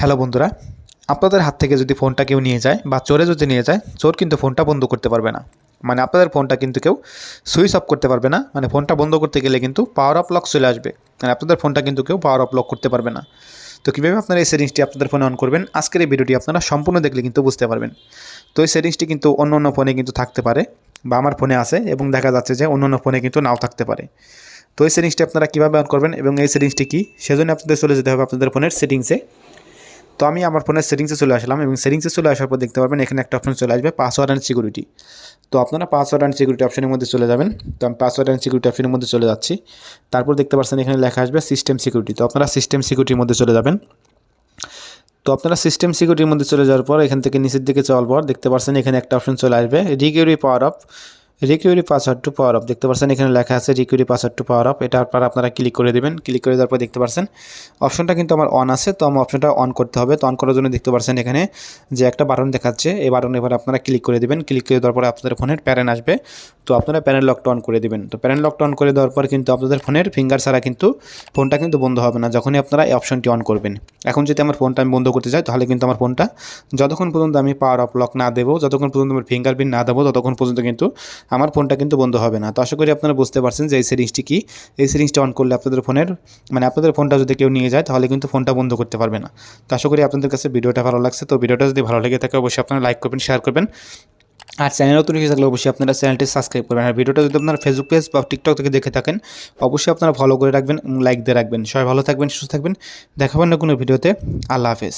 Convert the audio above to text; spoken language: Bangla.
হ্যালো বন্ধুরা, আপনাদের হাত থেকে যদি ফোনটা কেউ নিয়ে যায় বা চোরে যদি নিয়ে যায়, চোর কিন্তু ফোনটা বন্ধ করতে পারবে না। মানে আপনাদের ফোনটা কিন্তু কেউ সুইচ অফ করতে পারবে না। মানে ফোনটা বন্ধ করতে গেলে কিন্তু পাওয়ার অফ লক চলে আসবে। মানে আপনাদের ফোনটা কিন্তু কেউ পাওয়ার অফ লক করতে পারবে না। তো কীভাবে আপনারা এই সেটিংসটি আপনাদের ফোনে অন করবেন, আজকের এই ভিডিওটি আপনারা সম্পূর্ণ দেখলে কিন্তু বুঝতে পারবেন। তো এই সেটিংসটি কিন্তু অন্য অন্য ফোনে কিন্তু থাকতে পারে বা আমার ফোনে আছে এবং দেখা যাচ্ছে যে অন্য অন্য ফোনে কিন্তু নাও থাকতে পারে। তো এই সেটিংসটি আপনারা কীভাবে অন করবেন এবং এই সেটিংসটি কী, সেজন্য আপনাদের চলে যেতে হবে আপনাদের ফোনের সেটিংসে। তো আমি আমার ফোনের সেটিংসে চলে আসলাম এবং সেটিংসে চলে আসার পর দেখতে পারবেন এখানে একটা অপশন চলে আসবে পাসওয়ার্ড অ্যান্ড সিকিউরিটি তো আপনারা পাসওয়ার্ড অ্যান্ড সিকিউরিটি অপশনের মধ্যে চলে যাবেন। তো আমি পাসওয়ার্ড অ্যান্ড সিকিউরিটি অপশনের মধ্যে চলে যাচ্ছি। তারপর দেখতে পাচ্ছেন এখানে লেখা আসবে সিস্টেম সিকিউরিটি তো আপনারা সিস্টেম সিকিউরিটির মধ্যে চলে যাবেন। তো আপনারা সিস্টেম সিকিউরিটির মধ্যে চলে যাওয়ার পর এখান থেকে নিচের দিকে যাওয়ার পর দেখতে পাচ্ছেন এখানে একটা অপশন চলে আসবে। Require power off require password to power off, দেখতে পাচ্ছেন এখানে লেখা আছে require password to power off এটার পর আপনারা ক্লিক করে দেবেন, ক্লিক করে দেওয়ার পর দেখতে পাচ্ছেন অপশনটা কিন্তু আমার অন আছে, তো আমার অপশনটা অন করতে হবে, তো অন করার জন্য দেখতে পাচ্ছেন এখানে যে একটা বাটন দেখাচ্ছে, এই বাটন এবার আপনারা ক্লিক করে দেবেন, ক্লিক করে দেওয়ার পর আপনাদের ফোনের প্যারেন আসবে। তো আপনারা প্যারেন লকটা অন করে দেবেন। তো প্যারেন লকটা অন করে দেওয়ার পর কিন্তু আপনাদের ফোনের ফিঙ্গার ছাড়া কিন্তু ফোনটা কিন্তু বন্ধ হবে না, যখনই আপনারা এই অপশনটি অন করবেন। এখন যদি আমার ফোনটা আমি বন্ধ করতে চাই, তাহলে কিন্তু আমার ফোনটা যতক্ষণ পর্যন্ত আমি পাওয়ার অফ লক না দেবো, যতক্ষণ পর্যন্ত আমার ফিঙ্গারপ্রিন্ট না দেবো, ততক্ষণ পর্যন্ত কিন্তু আমার ফোনটা কিন্তু বন্ধ হবে না। তো আশা করি আপনারা বুঝতে পারছেন যে এই সেটিংসটি কী। এই সেটিংসটা অন করলে আপনাদের ফোনের মানে আপনাদের ফোনটা যদি কেউ নিয়ে যায়, তাহলে কিন্তু ফোনটা বন্ধ করতে পারবে না। তো আশা করি আপনাদের কাছে ভিডিওটা ভালো লাগছে। তো ভিডিওটা যদি ভালো লেগে থাকে, অবশ্যই আপনারা লাইক করবেন শেয়ার করবেন। আর চ্যানেল নতুন হয়ে থাকলে অবশ্যই আপনারা চ্যানেলটি সাবস্ক্রাইব করবেন। আর ভিডিওটা যদি আপনারা ফেসবুক পেজ বা টিকটক থেকে দেখে থাকেন, অবশ্যই আপনারা ফলো করে রাখবেন লাইক দিয়ে রাখবেন। সবাই ভালো থাকবেন, সুস্থ থাকবেন। দেখাবেন না কোনো ভিডিওতে আল্লাহ হাফেজ।